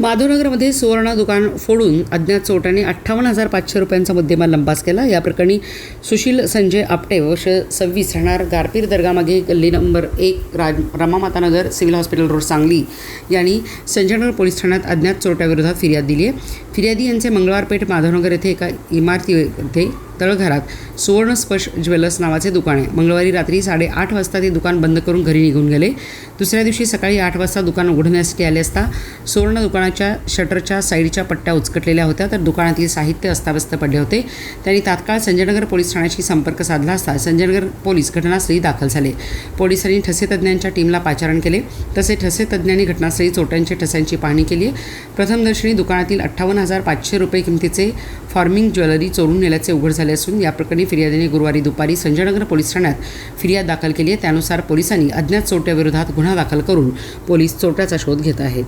माधवनगरमध्ये सुवर्ण दुकान फोडून अज्ञात चोरट्यांनी अठ्ठावन्न हजार पाचशे रुपयांचा मुद्देमाल लंपास केला. या प्रकरणी सुशील संजय आपटे वर्ष सव्वीस राहणार गारपीर दर्गामागे गल्ली नंबर एक Raj Ramamatanagar civil hospital road Sangli. यांनी संजयनगर पोलीस ठाण्यात अज्ञात चोरट्याविरोधात फिर्याद दिली आहे. फिर्यादी यांचे मंगळवार पेठ माधवनगर येथे एका इमारतीमध्ये तळघरात सुवर्ण स्पर्श ज्वेलर्स नावाचे दुकान आहे. मंगळवारी रात्री साडेआठ वाजता ते दुकान बंद करून घरी निघून गेले. दुसऱ्या दिवशी सकाळी आठ वाजता दुकान उघडण्यासाठी आले असता सुवर्ण दुकानाच्या शटरच्या साईडच्या पट्ट्या उचकटलेल्या होत्या तर दुकानातील साहित्य अस्ताव्यस्त पडले होते. त्यांनी तात्काळ संजयनगर पोलीस ठाण्याशी संपर्क साधला असता संजयनगर पोलीस घटनास्थळी दाखल झाले. पोलिसांनी ठसे तज्ज्ञांच्या टीमला पाचारण केले. तसे ठसे तज्ज्ञांनी घटनास्थळी चोट्यांच्या ठस्यांची पाहणी केली. आहे प्रथमदर्शनी दुकानातील अठ्ठावन्न हजार पाचशे रुपये किमतीचे फॉर्मिंग ज्वेलरी चोरून नेल्याचे उघड झाले असून या प्रकरणी फिर्यादीने गुरुवारी दुपारी संजयनगर पोलीस ठाण्यात फिर्याद दाखल केली आहे. त्यानुसार पोलिसांनी अज्ञात चोट्याविरोधात गुन्हा दाखल करून पोलीस चोट्याचा शोध घेत आहेत.